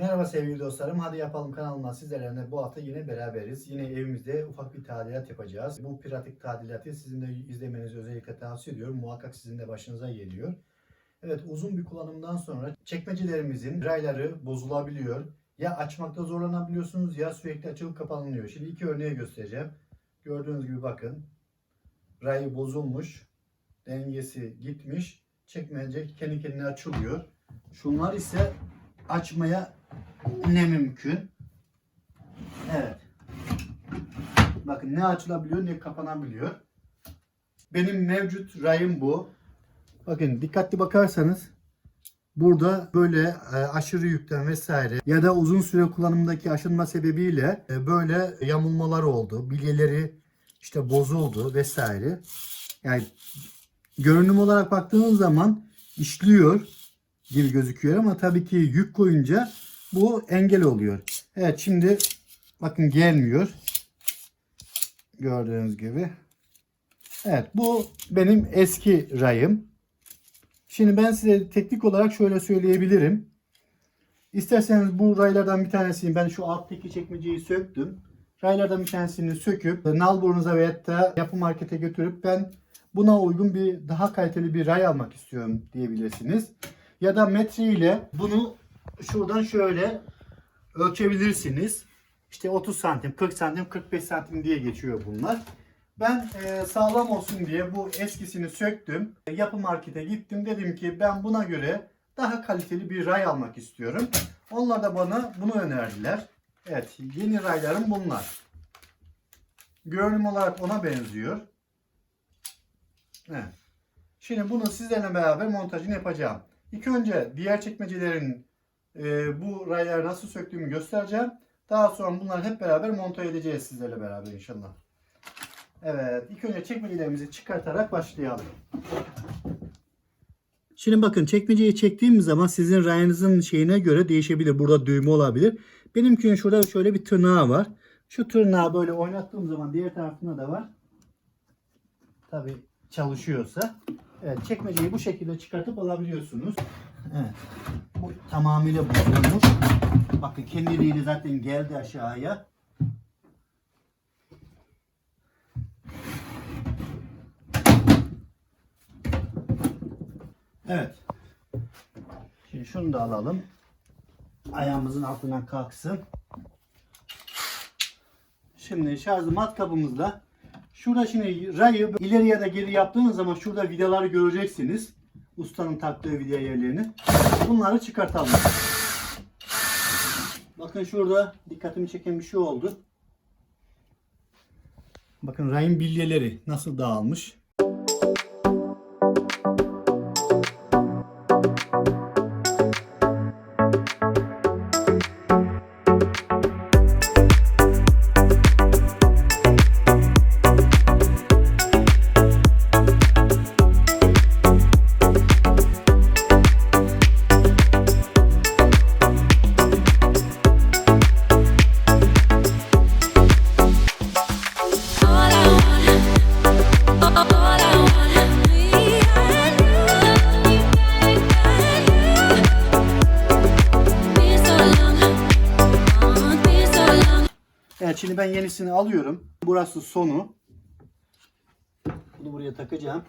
Merhaba sevgili dostlarım. Hadi yapalım kanalına sizlerle bu hafta yine beraberiz. Yine evimizde ufak bir tadilat yapacağız. Bu pratik tadilatı sizin de izlemenizi özellikle tavsiye ediyorum. Muhakkak sizin de başınıza geliyor. Evet uzun bir kullanımdan sonra çekmecelerimizin rayları bozulabiliyor. Ya açmakta zorlanabiliyorsunuz ya sürekli açılıp kapanıyor. Şimdi iki örneği göstereceğim. Gördüğünüz gibi bakın. Rayı bozulmuş. Dengesi gitmiş. Çekmece kendi kendine açılıyor. Şunlar ise açmaya ne mümkün. Evet. Bakın ne açılabiliyor ne kapanabiliyor. Benim mevcut rayım bu. Bakın dikkatli bakarsanız burada böyle e, aşırı yükten vesaire ya da uzun süre kullanımdaki aşınma sebebiyle e, böyle yamulmalar oldu. Bilyeleri işte bozuldu vesaire. Yani görünüm olarak baktığınız zaman işliyor gibi gözüküyor ama tabii ki yük koyunca bu engel oluyor. Evet şimdi bakın gelmiyor. Gördüğünüz gibi. Evet bu benim eski rayım. Şimdi ben size teknik olarak şöyle söyleyebilirim. İsterseniz bu raylardan bir tanesini ben şu alttaki çekmeceyi söktüm. Raylardan bir tanesini söküp nalburunuza veyahut da yapı markete götürüp ben buna uygun bir daha kaliteli bir ray almak istiyorum diyebilirsiniz. Ya da metre ile bunu şuradan şöyle ölçebilirsiniz. İşte 30 santim, 40 santim, 45 santim diye geçiyor bunlar. Ben e, sağlam olsun diye bu eskisini söktüm. Yapı markete gittim. Dedim ki ben buna göre daha kaliteli bir ray almak istiyorum. Onlar da bana bunu önerdiler. Evet yeni raylarım bunlar. Görünüm olarak ona benziyor. Evet. Şimdi bunu sizlerle beraber montajını yapacağım. İlk önce diğer çekmecelerin e, bu rayları nasıl söktüğümü göstereceğim. Daha sonra bunları hep beraber monte edeceğiz sizlerle beraber inşallah. Evet, ilk önce çekmecelerimizi çıkartarak başlayalım. Şimdi bakın çekmeceyi çektiğim zaman sizin rayınızın şeyine göre değişebilir. Burada düğme olabilir. Benimkinin şurada şöyle bir tırnağı var. Şu tırnağı böyle oynattığım zaman diğer tarafında da var. Tabi çalışıyorsa. Evet, çekmeceyi bu şekilde çıkartıp alabiliyorsunuz. Evet. Bu tamamıyla bozulmuş. Bakın kendiliğiyle zaten geldi aşağıya. Evet. Şimdi şunu da alalım. Ayağımızın altından kalksın. Şimdi şarj matkabımızla şurada şimdi rayı ileri ya da geri yaptığınız zaman şurada vidaları göreceksiniz. Ustanın taktığı vida yerlerini. Bunları çıkartalım. Bakın şurada dikkatimi çeken bir şey oldu. Bakın rayın bilyeleri nasıl dağılmış. Evet şimdi ben yenisini alıyorum. Burası sonu. Bunu buraya takacağım.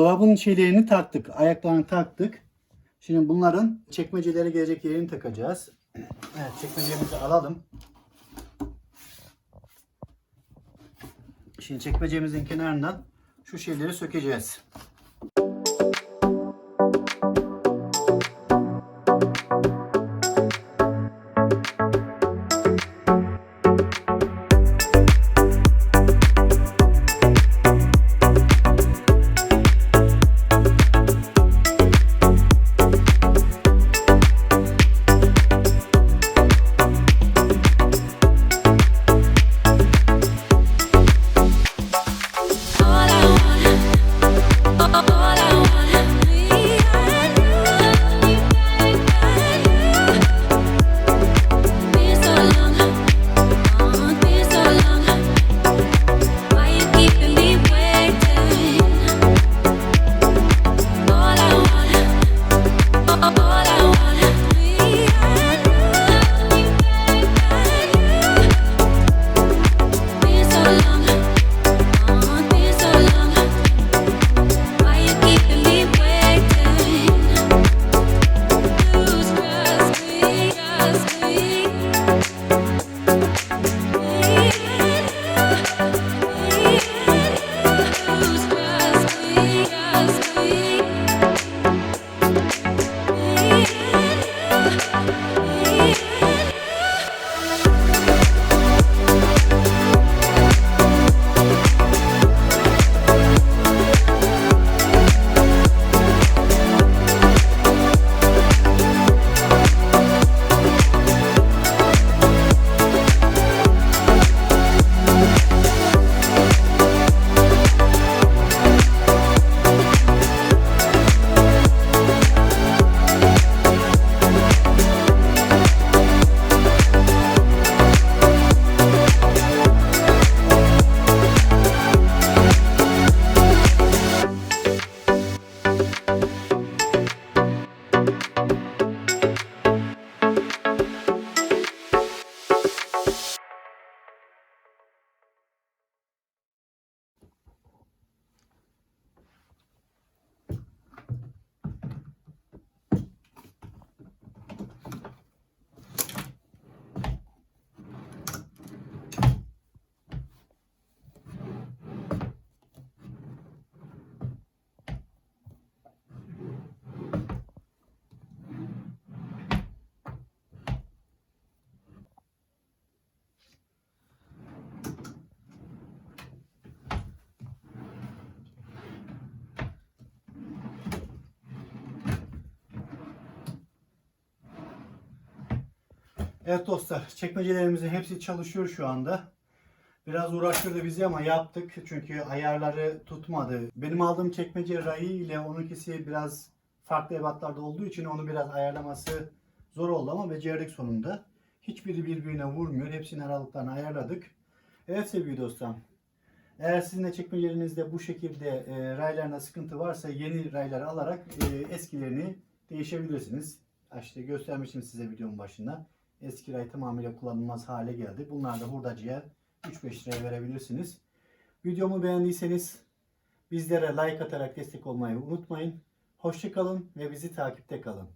Dolabın şeylerini taktık. Ayaklarını taktık. Şimdi bunların çekmecelere gelecek yerini takacağız. Evet çekmecemizi alalım. Şimdi çekmecemizin kenarından şu şeyleri sökeceğiz. Evet dostlar, çekmecelerimizin hepsi çalışıyor şu anda. Biraz uğraştırdı bizi ama yaptık çünkü ayarları tutmadı. Benim aldığım çekmece rayı ile onunkisi biraz farklı ebatlarda olduğu için onu biraz ayarlaması zor oldu ama becerdik sonunda. Hiçbiri birbirine vurmuyor. Hepsinin aralıklarını ayarladık. Evet sevgili dostlarım. Eğer sizin de çekmecelerinizde bu şekilde e, raylarında sıkıntı varsa yeni rayları alarak e, eskilerini değişebilirsiniz. İşte göstermiştim size videonun başında. Eski ray tamamıyla kullanılmaz hale geldi. Bunlar da hurdacıya 3-5 liraya verebilirsiniz. Videomu beğendiyseniz bizlere like atarak destek olmayı unutmayın. Hoşçakalın ve bizi takipte kalın.